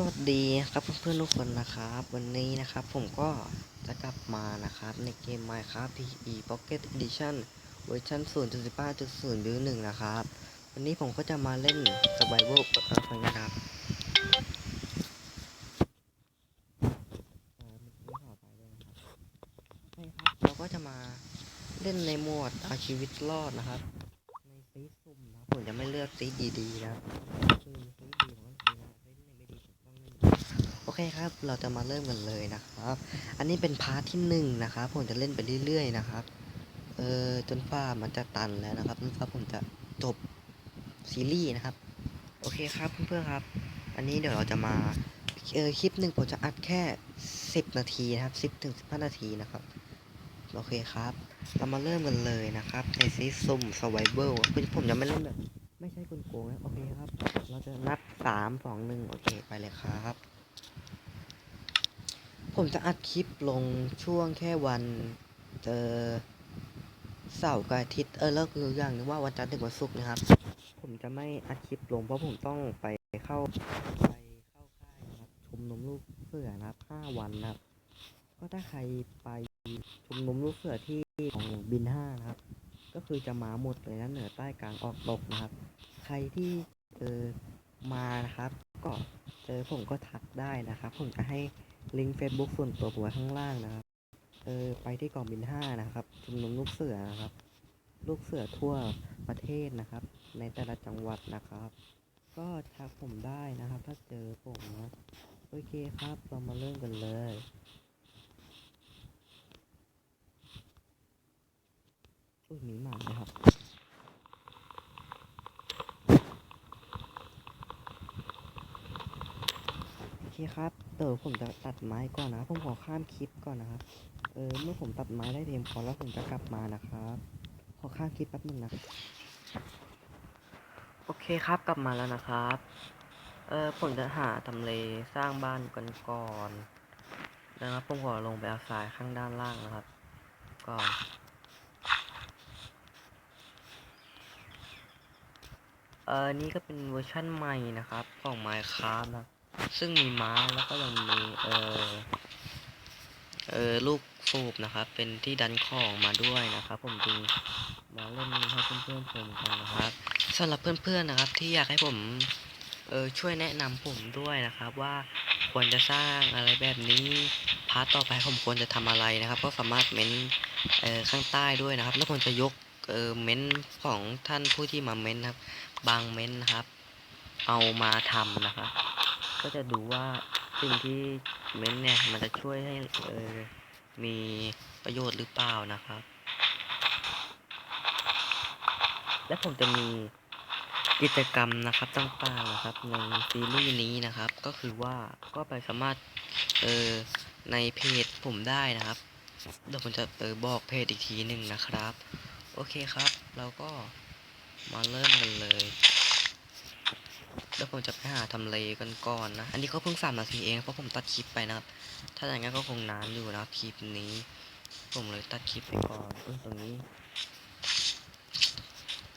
สวัสดีครับเพื่อนๆทุกคนนะครับ วันนี้นะครับผมก็จะกลับมานะครับในเกม Minecraft PE Pocket Edition เวอร์ชัน0.15.0บิวหนึ่งนะครับ วันนี้ผมก็จะมาเล่น Survival นะครับนะครับใช่ครับเราก็จะมาเล่นในโหมดเอาชีวิตรอดนะครับ ในซีดสุ่มนะผมจะไม่เลือกซีดีๆนะคือซีดีผมก็ซื้อนะซีดไม่ดีผมต้องเล่น โอ เคครับ เราจะมาเริ่มกันเลยนะครับ อันนี้เป็นพาร์ทที่หนึ่งนะครับ ผมจะเล่นไปเรื่อยๆนะครับ เออจนฟ้ามันจะตันแล้วนะครับจนฟ้าผมจะจบซีรีส์นะครับ โอเคครับเพื่อนๆครับ อันนี้เดี๋ยวเราจะมา เออคลิปหนึ่งผมจะอัดแค่สิบนาทีนะครับสิบถึงสิบห้านาทีนะครับ โอเคครับ เรามาเริ่มกันเลยนะครับ ในซีซุ่มสไวเบิลคือผมจะไม่เล่นแบบไม่ใช่กลโกงนะ โอเคครับ เราจะนับสามสองหนึ่งโอเค ไปเลยครับ ผมจะอัดคลิปลงช่วงแค่วันเจอเสาร์กับอาทิตย์เออแล้วคืออย่างนึงว่าวันจันทร์ถึงวันศุกร์นะครับ ผมจะไม่อัดคลิปลงเพราะผมต้องไปเข้าไปเข้าค่ายนะครับชมนมลูกเสือนะครับห้าวันนะครับก็ถ้าใครไปชมนมลูกเสือที่ของบินห้านะครับ ก็คือจะมาหมดเลยนะเหนือใต้กลางออกตกนะครับ ใครที่เออมานะครับ ก็เจอผมก็ทักได้นะครับ ผมจะให้ ลิงก์ Facebook ส่วนตัวผมไว้ข้างล่างนะครับ เออไปที่กองบินห้านะครับชุมนุมลูกเสือนะครับ ลูกเสือทั่วประเทศนะครับ ในแต่ละจังหวัดนะครับ ก็ทักผมได้นะครับ ถ้าเจอผมนะโอเคครับ เรามาเริ่มกันเลยอุ้ยมีหมาไหมครับโอเคครับ เดี๋ยวผมจะตัดไม้ก่อนนะ ผมขอข้ามคลิปก่อนนะครับ เออ เมื่อผมตัดไม้ได้เพียงพอแล้วผมจะกลับมานะครับ ขอข้ามคลิปแป๊บหนึงนะ โอเคครับกลับมาแล้วนะครับ เออผมจะหาทำเลสร้างบ้านกันก่อนนะครับผมขอลงไปเอาทรายข้างด้านล่างนะครับ ก่อนเออนี่ก็เป็นเวอร์ชั่นใหม่นะครับ ของ Minecraft นะ ซึ่งมีม้าแล้วก็ยังมีเออเออลูกสูบนะครับ เป็นที่ดันข้องมาด้วยนะครับ ผมจึงมาเล่นให้เพื่อนๆชมกันนะครับสำหรับเพื่อนๆนะครับ ที่อยากให้ผมเออช่วยแนะนำผมด้วยนะครับ ว่าควรจะสร้างอะไรแบบนี้พาร์ทต่อไปผมควรจะทำอะไรนะครับ ก็สามารถเม้นเออข้างใต้ด้วยนะครับ แล้วผมจะยกเออเม้นของท่านผู้ที่มาเม้นครับ บางเม้นนะครับ เอามาทำนะครับ ก็จะดูว่าสิ่งที่เม้นเนี่ยมันจะช่วยให้เออมีประโยชน์หรือเปล่านะครับ และผมจะมีกิจกรรมนะครับต่างๆนะครับในซีรีส์นี้นะครับ ก็คือว่าก็ไปสามารถเออในเพจผมได้นะครับเดี๋ยวผมจะเออบอกเพจอีกทีหนึ่งนะครับ โอเคครับ เราก็มาเริ่มกันเลย ยวผมจะไปหาทำเลกันก่อนนะ อันนี้ก็เพิ่งสามนาทีเองเพราะผมตัดคลิปไปนะครับ ถ้าอย่างนั้นก็คงนานอยู่นะคลิปนี้ ผมเลยตัดคลิปไปก่อนตรงนี้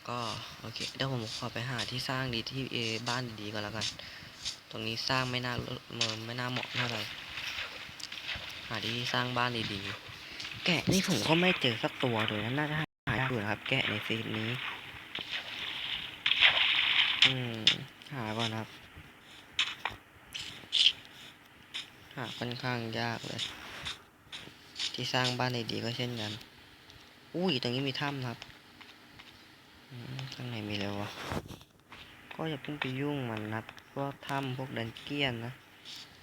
ก็โอเคเดี๋ยวผมขอไปหาที่สร้างดีที่เออบ้านดีๆก่อนแล้วกัน ตรงนี้สร้างไม่น่าเมอไม่น่าเหมาะเท่าไหร่หาที่สร้างบ้านดีๆ แกะนี่ผมก็ไม่เจอสักตัวเลยนะน่าจะหายากอยู่นะครับ แกะในซีนนี้ อืม หาก่อนครับ หาค่อนข้างยากเลย ที่สร้างบ้านดีก็เช่นกัน อุ้ยตรงนี้มีถ้ำครับข้างในมีอะไรวะ ก็อย่าเพิ่งไปยุ่งมันนะครับพวกถ้ำพวกดันเกี้ยนนะ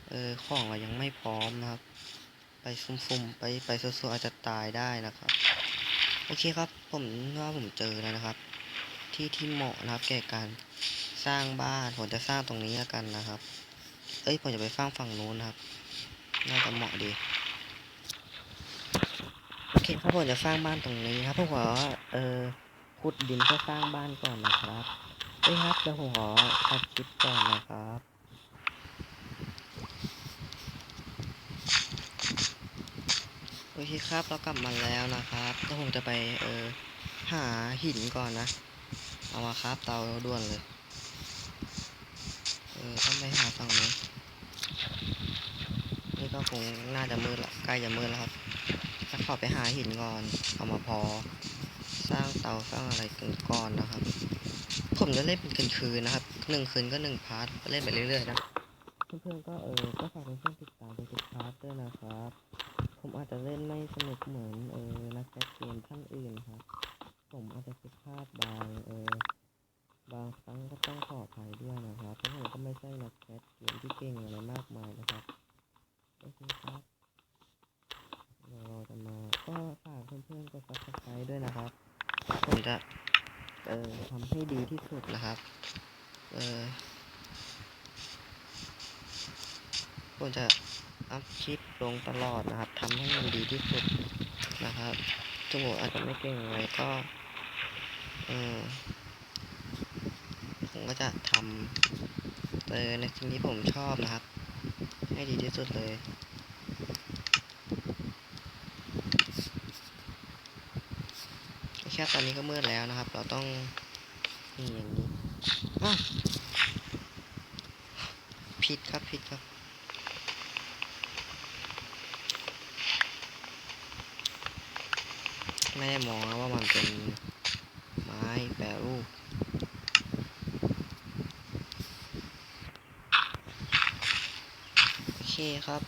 เออ ของเรายังไม่พร้อมนะครับ ไปซุ่มๆ ไปไปซัวๆอาจจะตายได้นะครับ โอเคครับ ผมว่าผมเจอแล้วนะครับ ที่ที่เหมาะนะครับแก่การ สร้างบ้านผมจะสร้างตรงนี้แล้วกันนะครับ เอ้ยผมจะไปสร้างฝั่งนู้นนะครับ น่าจะเหมาะดี โอเคครับผมจะสร้างบ้านตรงนี้ครับผมขอเอ่อขุดดินเพื่อสร้างบ้านก่อนนะครับเอ้ยครับเดี๋ยวผมขอตัดคลิปก่อนนะครับโอเคครับเรากลับมาแล้วนะครับแล้วผมจะไปเออหาหินก่อนนะ เอามาครับเตาด่วนเลย ต้องไปหาฝั่งนู้นี่ก็คงน่าจะมืดละใกล้จะมืดแล้วครับจะขอไปหาหินก่อนเอามาพอ สร้างเตาสร้างอะไรกันก่อนนะครับ ผมจะเล่นเป็นคืนคืนนะครับหนึ่งคืนก็หนึ่งพาร์ทเล่นไปเรื่อยๆนะเพื่อนๆก็เออก็ฝากเพื่อนๆติดตามไปทุกพาร์ทด้วยนะครับ ผมอาจจะเล่นไม่สนุกเหมือนเออนักแคสเกมท่านอื่นครับ ผมอาจจะผิดพลาดบางเออ บางครั้งก็ต้องขออภัยด้วยนะครับเพราะผมก็ไม่ใช่นักแคสเกมที่เก่งอะไรมากมายนะครับโอเคครับเดี๋ยวเราจะมาก็ฝากเพื่อนๆกด subscribe ด้วยนะครับผมจะเอ่อทำให้ดีที่สุดนะครับ เอ่อผมจะอัพคลิปลงตลอดนะครับทำให้มันดีที่สุดนะครับจมูกอาจจะไม่เก่งอะไรก็ เอ่อ ผมก็จะทำเออในสิ่งที่ผมชอบนะครับ ให้ดีที่สุดเลย แค่ตอนนี้ก็มืดแล้วนะครับ เราต้องนี่อย่างนี้อ้าวผิดครับผิดครับไม่ได้มองว่ามันเป็นไม้แปรรูปโอเคครับ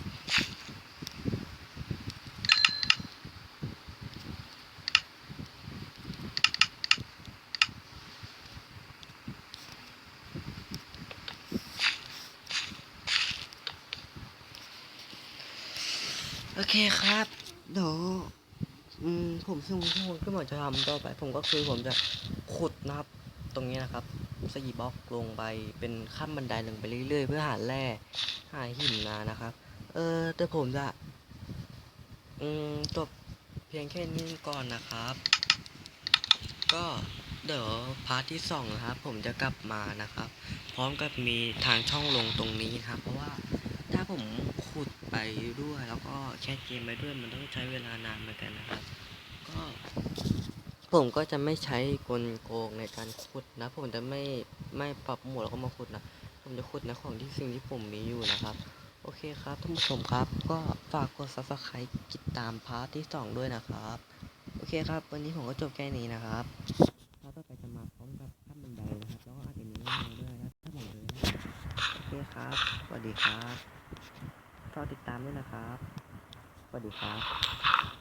โอเคครับ เดี๋ยวผมซึ่งที่ผมที่ผมจะทำต่อไป ผมก็คือผมจะขุดนะครับ ตรงนี้นะครับ สี่บล็อกลงไปเป็นขั้นบันไดลงไปเรื่อยๆ เพื่อหาแร่หาหินมานะครับ เออแต่ผมจะอืมจบเพียงแค่นี้ก่อนนะครับ ก็เดี๋ยวพาร์ทที่สองนะครับ ผมจะกลับมานะครับ พร้อมกับมีทางช่องลงตรงนี้นะครับ เพราะว่าถ้าผมขุดไปด้วย แล้วก็แคสเกมไปด้วยมันต้องใช้เวลานานเหมือนกันนะครับ ก็ ผมก็จะไม่ใช้กลโกงในการขุดนะ ผมจะไม่ไม่ปรับโหมดแล้วก็มาขุดนะ ผมจะขุดในของที่สิ่งที่ผมมีอยู่นะครับ โอเคครับท่านผู้ชมครับ ก็ฝากกด subscribe ติดตามพาร์ทที่สองด้วยนะครับ โอเคครับ วันนี้ผมก็จบแค่นี้นะครับพาร์ทต่อไปจะมาพร้อมกับขั้นบันไดนะครับแล้วก็อาจจะมีเรื่องด้วยนะถ้าผมเลยนะโอเคครับสวัสดีครับฝากติดตามด้วยนะครับสวัสดีครับ